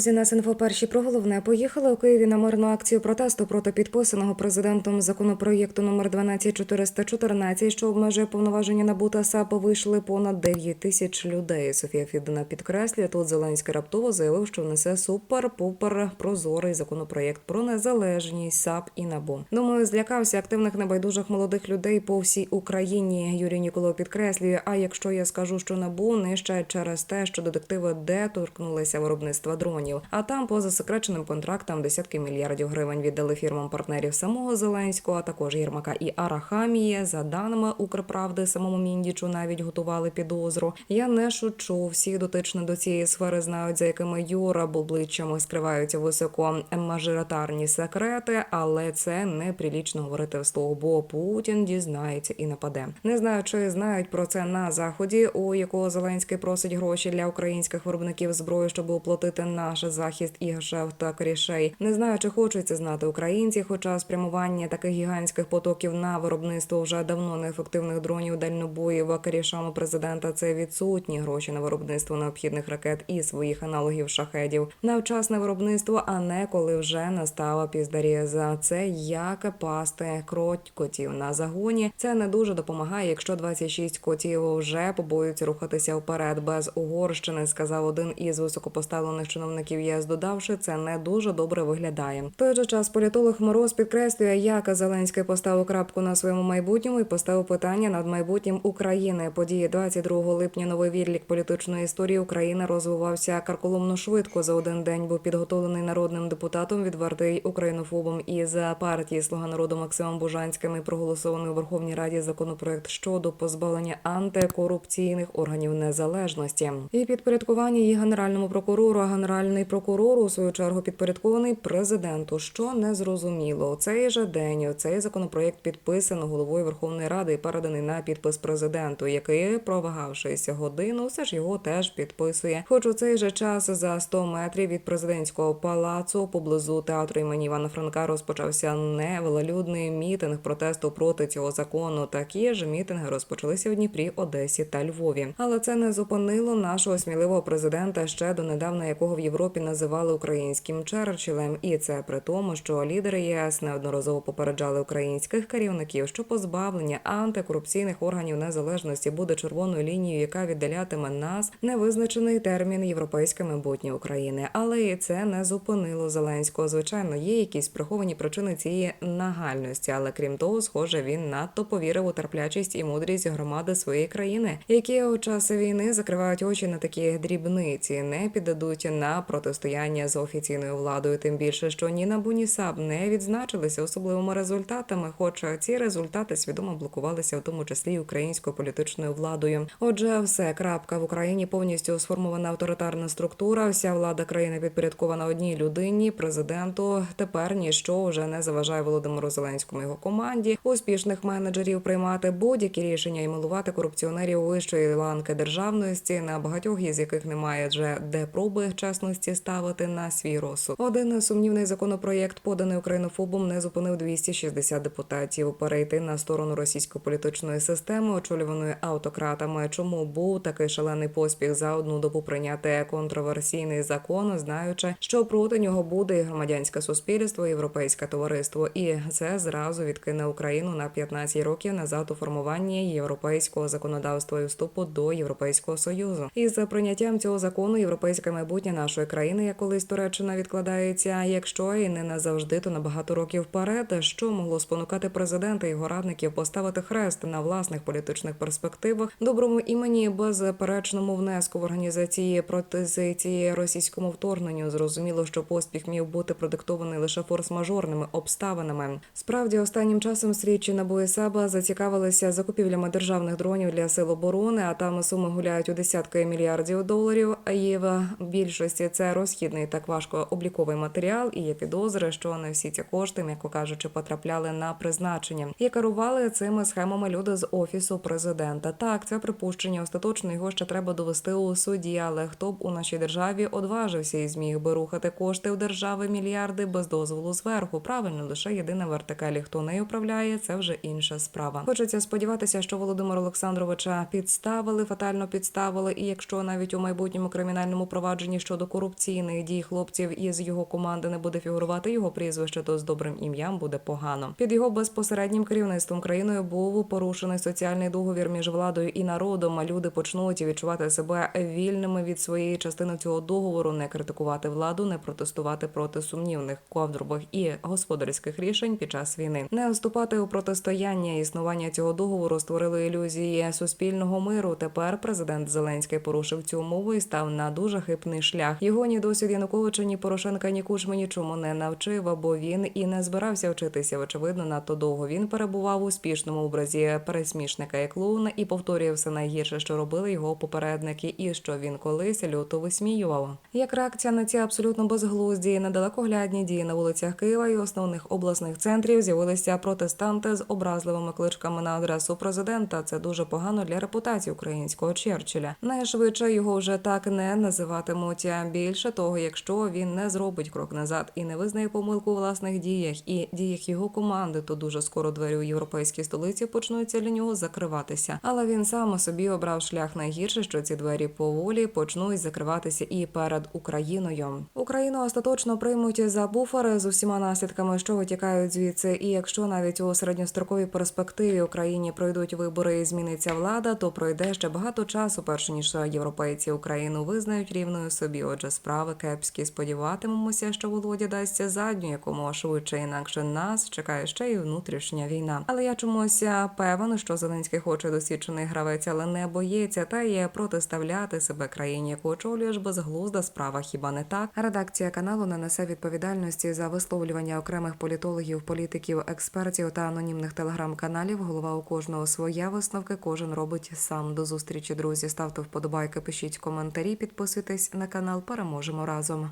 Друзі, нас інфо перші про головне поїхали у Києві на мирну акцію протесту проти підписаного президентом законопроєкту номер 12414, що обмежує повноваження НАБУ та САП. Вийшли понад 9 тисяч людей. Софія Фідина підкреслює. Тут Зеленський раптово заявив, що внесе супер-пупер прозорий законопроєкт про незалежність САП і НАБУ. Думаю, злякався активних небайдужих молодих людей по всій Україні. Юрій Ніколов підкреслює. А якщо я скажу, що НАБУ нижче через те, що детективи доторкнулися виробництва дронів, а там поза засекреченим контрактам десятки мільярдів гривень віддали фірмам партнерів самого Зеленського, а також Єрмака і Арахамії. За даними Укрправди, самому Міндічу навіть готували підозру. Я не шучу. Всі дотичні до цієї сфери знають, за якими Юра обличчями скриваються високо мажоритарні секрети, але це не прилічно говорити вслух, бо Путін дізнається і нападе. Не знаю, чи знають про це на заході, у якого Зеленський просить гроші для українських виробників зброї, щоб оплатити наш захист і гешефт та корішей. Не знаю, чи хочуть знати українці, хоча спрямування таких гігантських потоків на виробництво вже давно неефективних дронів дальнобоїв корішами президента. Це відсутні гроші на виробництво необхідних ракет і своїх аналогів шахедів на вчасне виробництво, а не коли вже настала піздарєза. Це як пасти кроть котів на загоні. Це не дуже допомагає, якщо 26 котів вже побоюються рухатися вперед без Угорщини, сказав один із високопоставлених чиновників ЄС, додавши, це не дуже добре виглядає. В той же час політолог Мороз підкреслює, як Зеленський поставив крапку на своєму майбутньому і поставив питання над майбутнім України. Події 22 липня. Новий відлік політичної історії України розвивався карколомно швидко. За один день був підготовлений народним депутатом відвертий українофобом із партії Слуга народу Максимом Бужанським і проголосований у Верховній Раді законопроект щодо позбавлення антикорупційних органів незалежності і підпорядкування її генеральному прокурору. А генеральний прокурор у свою чергу підпорядкований президенту. Що не зрозуміло. У цей же день цей законопроект підписано головою Верховної Ради і переданий на підпис президенту, який, провагавшись годину, все ж його теж підписує. Хоч у цей же час за 100 метрів від президентського палацу поблизу театру імені Івана Франка розпочався невелолюдний мітинг протесту проти цього закону. Такі ж мітинги розпочалися в Дніпрі, Одесі та Львові. Але це не зупинило нашого сміливого президента, ще донедавна якого в Європі називали українським Черчиллем. І це при тому, що лідери ЄС неодноразово попереджали українських керівників, що позбавлення антикорупційних органів незалежності буде червоною лінією, яка віддалятиме нас невизначений термін європейське майбутнє України. Але і це не зупинило Зеленського. Звичайно, є якісь приховані причини цієї нагальності, але крім того, схоже, він надто повірив у терплячість і мудрість громади своєї країни, які у час війни закривають очі на такі дрібниці, не піддадуть на протистояння з офіційною владою. Тим більше, що ні НАБУ, ні не відзначилися особливими результатами, хоча ці результати свідомо блокувалися, в тому числі українською політичною владою. Отже, все крапка в Україні повністю сформована авторитарна структура. Вся влада країни підпорядкована одній людині, президенту. Тепер ніщо вже не заважає Володимиру Зеленському його команді успішних менеджерів приймати будь-які рішення і милувати корупціонерів вищої ланки державності, на багатьох із яких немає вже де проби чесності ставити на свій розсуд. Один сумнівний законопроєкт, поданий українофобом, не зупинив 260 депутатів перейти на сторону російської політичної системи, очолюваної автократами. Чому був такий шалений поспіх за одну добу прийняти контроверсійний закон, знаючи, що проти нього буде і громадянське суспільство, і європейське товариство, і це зразу відкине Україну на 15 років назад у формуванні європейського законодавства і вступу до європейського союзу. І за прийняттям цього закону європейське майбутнє нашої країни, як колись Туреччина відкладається, якщо і не назавжди, то на багато років вперед, що могло спонукати президента і його радників поставити хрест на власних політичних перспективах, доброму імені безперечному внеску в організації протизиції російському вторгненню. Зрозуміло, що поспіх міг бути продиктований лише форс-мажорними обставинами. Справді, останнім часом слідчі НАБУ і САБА зацікавилися закупівлями державних дронів для сил оборони, а там суми гуляють у десятки мільярдів доларів. А є в більшості це розхідний так важко обліковий матеріал, і є підозри, що не всі ці кошти, м'яко кажучи, потрапляли на призначення. І керували цими схемами люди з офісу президента. Так, це припущення остаточно його ще треба довести у суді. Але хто б у нашій державі одважився і зміг би рухати кошти в держави мільярди без дозволу зверху? Правильно, лише єдина вертикалі. Хто нею управляє, це вже інша справа. Хочеться сподіватися, що Володимира Олександровича підставили, фатально підставили, і якщо навіть у майбутньому кримінальному провадженні щодо корупції корупційних дій хлопців із його команди не буде фігурувати його прізвище, то з добрим ім'ям буде погано. Під його безпосереднім керівництвом країною був порушений соціальний договір між владою і народом. А люди почнуть відчувати себе вільними від своєї частини цього договору, не критикувати владу, не протестувати проти сумнівних ковдробих і господарських рішень під час війни, не вступати у протистояння існування цього договору створили ілюзії суспільного миру. Тепер президент Зеленський порушив цю умову і став на дуже хибний шлях. Його ні досвід Януковича, ні Порошенка, ні Кучми нічому не навчив, або він і не збирався вчитися. Очевидно, надто довго він перебував у успішному образі пересмішника і клоуна і повторює все найгірше, що робили його попередники, і що він колись люто висміював. Як реакція на ці абсолютно безглузді і недалекоглядні дії на вулицях Києва і основних обласних центрів з'явилися протестанти з образливими кличками на адресу президента. Це дуже погано для репутації українського Черчилля. Найшвидше його вже так не називатимуть. А Більше того, якщо він не зробить крок назад і не визнає помилку у власних діях і діях його команди, то дуже скоро двері у європейській столиці почнуться для нього закриватися. Але він сам собі обрав шлях найгірше, що ці двері поволі почнуть закриватися і перед Україною. Україну остаточно приймуть за буфери з усіма наслідками, що витікають звідси. І якщо навіть у середньостроковій перспективі Україні пройдуть вибори і зміниться влада, то пройде ще багато часу, перш ніж європейці Україну визнають рівною собі. Отже, справи кепські. Сподіватимемося, що Володя дасться задню якомога швидше, інакше нас чекає ще й внутрішня війна. Але я чомусь певен, що Зеленський хоче досвідчений гравець, але не боїться та є протиставляти себе країні, яку очолюєш безглузда справа. Хіба не так? Редакція каналу не несе відповідальності за висловлювання окремих політологів, політиків, експертів та анонімних телеграм-каналів. Голова у кожного своя висновки. Кожен робить сам. До зустрічі, друзі. Ставте вподобайки, пишіть коментарі, підписуйтесь на канал. Переможемо разом.